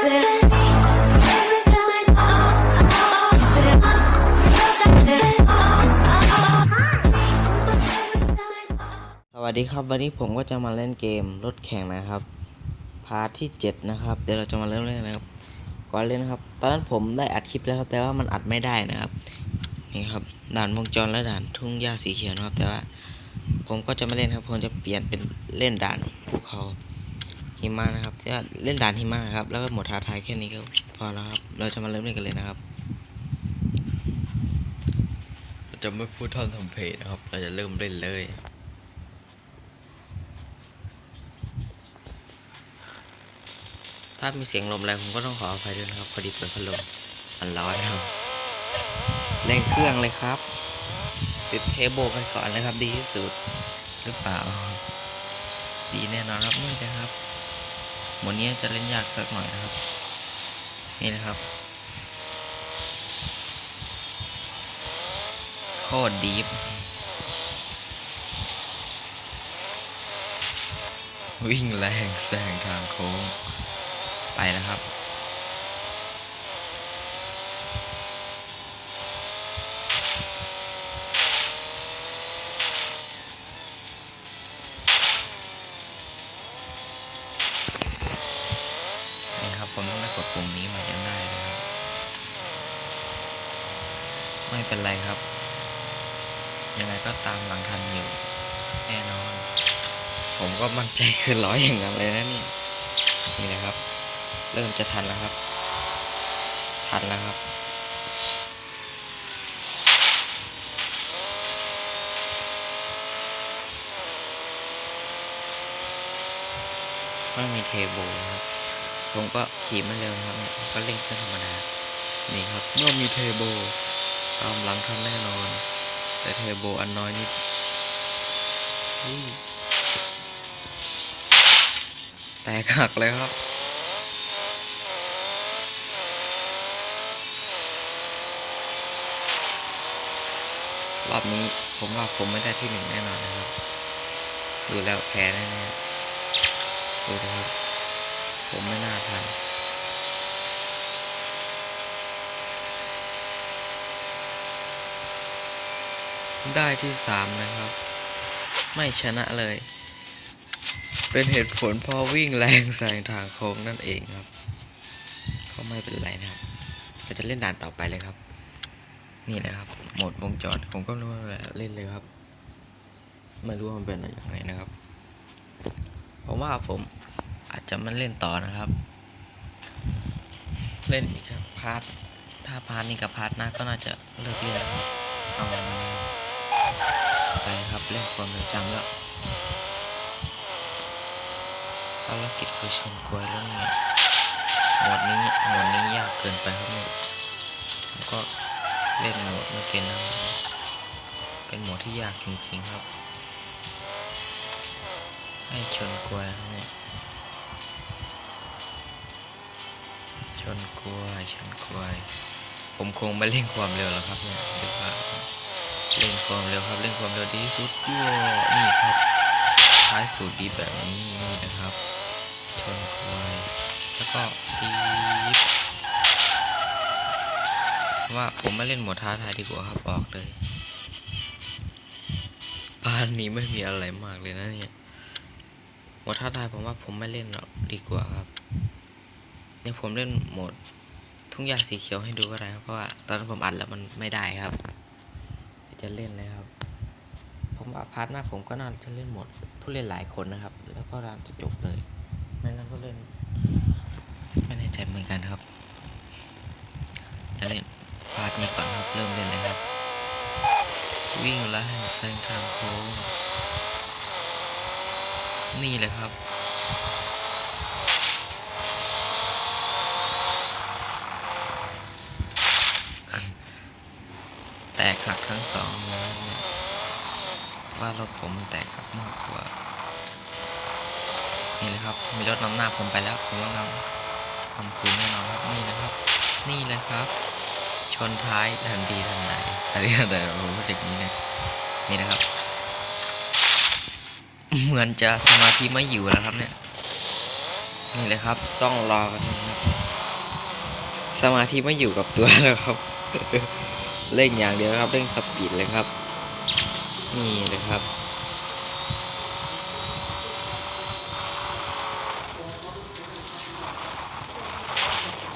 สวัสดีครับวันนี้ผมก็จะมาเล่นเกมรถแข่งนะครับพาร์ทที่ 7 นะครับ เดี๋ยวเราจะมาเริ่มเล่นนะครับก่อนเล่นครับตอนนั้นผมได้อัดคลิปแล้วครับแต่ว่ามันอัดไม่ได้นะครับนี่ครับด่านวงจรและด่านทุ่งหญ้าสีเขียวนะครับ แต่ว่าผมก็จะไม่เล่นครับผมจะเปลี่ยนเป็นเล่นด่านภูเขา หิมะนะครับแต่ว่าเล่นด่านหิมะครับ แล้วก็หมดท้าทายแค่นี้ก็พอแล้วครับ เราจะมาเริ่มเล่นกันเลยนะครับ เราจะไม่พูดท่อนทำเพลงนะครับ เราจะเริ่มเล่นเลยถ้ามีเสียงลมอะไรผมก็ต้องขออภัยด้วยนะครับ พอดีเปิดพัดลมมันร้อนครับเร่งเครื่องเลยครับ ติดเทเบิลไปก่อนนะครับ ดีที่สุดหรือเปล่า ดีแน่นอนครับนี่นะครับ หมดนี้จะเล่นยากสักหน่อยนะครับ นี่นะครับ โคตรดีฟวิ่งแรงแซงทางโค้ง ไปนะครับ กดปุ่มนี้มายังได้เลยครับ ไม่เป็นไรครับ ยังไงก็ตามหลังทันอยู่ แน่นอน ผมก็มั่นใจคือร้อยอย่างนั้นเลยนะนี่ นี่นะครับ เริ่มจะทันแล้วครับ ทันแล้วครับไม่มีเทเบิลนะครับ ผมก็ขี่ไม่เร็วนะครับเนี่ยก็เร่งเครื่องธรรมดา นี่ครับ เมื่อมีเทเบิลตามหลังทันแน่นอน แต่เทเบิลอันน้อยนิดอุ้ยแตกหักเลยครับรอบนี้ผมว่าผมไม่ได้ที่หนึ่งแน่นอนนะครับ ดูแล้วแพ้แน่ๆดูนะครับ ผมไม่น่าทันได้ที่สามนะครับ ไม่ชนะเลย เป็นเหตุผลเพราะวิ่งแรงแซงทางโค้งนั่นเองครับก็ไม่เป็นไรนะครับเราจะเล่นด่านต่อไปเลยครับ นี่นะครับโหมดวงจรผมก็ไม่รู้ว่าอะเล่นเลยครับ ไม่รู้ว่ามันเป็นอะไรยังไงนะครับ ผมว่าผม อาจจะไมันเล่นต่อนะครับ เล่นอีกสักพาร์ทถ้าพาร์ทนี้กับพาร์ทหน้าก็น่าจะเลิกเล่นครับเอาไปครับเล่นความเร็วจำแล้วภารกิจคือชนกล้วยแล้วเนี่ยหมวดนี้หมวดนี้ยากเกินไปครับเนี่ยผมก็เล่นโหมดไม่เป็นนะครับเป็นโหมดที่ยากจริงๆครับ ให้ชนกล้วยครับเนี่ย นกล้วยชนกล้วย ผมคงไม่เร่งความเร็วแล้วครับเนี่ยหรือว่าเร่งความเร็วครับเร่งความเร็วดีที่สุดด้วยนี่ครับท้ายสูตรดีแบบนี้นี่นะครับ ชนกล้วยแล้วก็ดีว่าผมไม่เล่นหมดท้าทายดีกว่าครับออกเลยบ้านนี้ไม่มีอะไรมากเลยนะเนี่ยหมดท้าทายผมว่าผมไม่เล่นหรอกดีกว่าครับ เดี๋ยวผมเล่นโหมดทุ่งหญ้าสีเขียวให้ดูก็ได้ครับเพราะว่าตอนนั้นผมอัดแล้วมันไม่ได้ครับ จะเล่นเลยครับ ผมว่าพาร์ทหน้าผมก็น่าจะเล่นหมดผู้เล่นหลายคนนะครับ แล้วก็น่าจะจบเลยไม่งั้นก็เล่นไม่แน่ใจเหมือนกันครับจะเล่นพาร์ทนี้ก่อนครับเริ่มเล่นเลยครับ วิ่งไล่แซงทางโค้งนี่เลยครับ แตกหักทั้งสองเลยเนี่ย ว่ารถผมแตกหักมากกว่านี่เลยครับมีรถนำหน้าผมไปแล้วผมต้องนำทำคืนแน่นอนครับนี่นะครับ นี่เลยครับ ชนท้ายทันทีทันใดทันทีทันใดผมรู้จักนี้เนี่ยนี่นะครับ เหมือนจะสมาธิไม่อยู่แล้วครับเนี่ยนี่เลยครับ ต้องรอกันนะครับ สมาธิไม่อยู่กับตัวแล้วครับเร่งอย่างเดียวครับเร่งสปีดเลยครับ นี่เลยครับ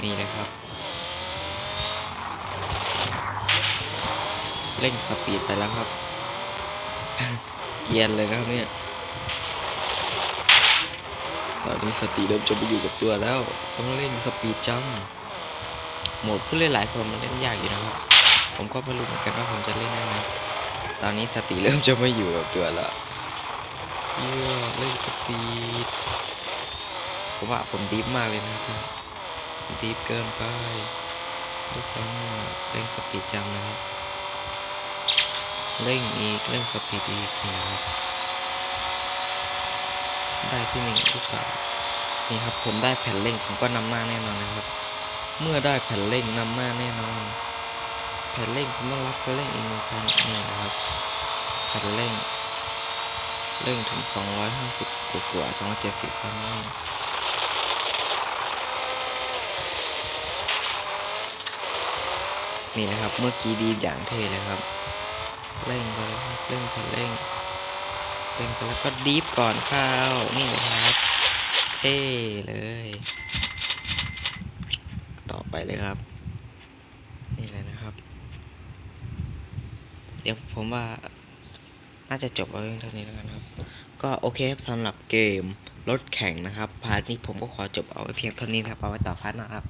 นี่เลยครับ เร่งสปีดไปแล้วครับ เกรียนเลยนะครับเนี่ยตอนนี้สติเริ่มจะไปอยู่กับตัวแล้ว ต้องเร่งสปีดจัมป์โหมดผู้เล่นหลายคนมันเล่นยากอยู่นะครับ ผมก็ไม่รู้เหมือนกันว่าผมจะเล่นได้ไหม ตอนนี้สติเริ่มจะไม่อยู่กับตัวแล้วเยี่ยเร่งสปีดผมว่าผมดีฟมากเลยนะครับดีฟเกินไปทุกคนเร่งสปีดจัมป์นะครับเร่งอีกเร่งสปีดอีกนะครับได้ที่หนึ่งหรือเปล่านี่ครับผมได้แผ่นเร่งผมก็นำหน้าแน่นอนนะครับ เมื่อได้แผ่นเร่งนำหน้าแน่นอน แผ่นเร่งผมต้องรับแผ่นเร่งเองแผ่นนี่นะครับแผ่นเร่ง เร่งถึง 250กว่ากว่า270ครับนี่นี่นะครับ เมื่อกี้ดีอย่างเท่เลยครับ เร่งไปเลยครับเร่งแผ่นเร่ง เร่งไปแล้วก็ดีฟก่อนเข้าวนี่นะครับ เท่เลย ต่อไปเลยครับ นี่เลยนะครับ เดี๋ยวผมว่าน่าจะจบเอาเพียงเท่านี้แล้วกันครับ ก็โอเคครับสำหรับเกมรถแข่งนะครับ พาร์ทนี้ผมก็ขอจบเอาไว้เพียงเท่านี้นะครับเอาไว้ต่อพาร์ทหนะครับ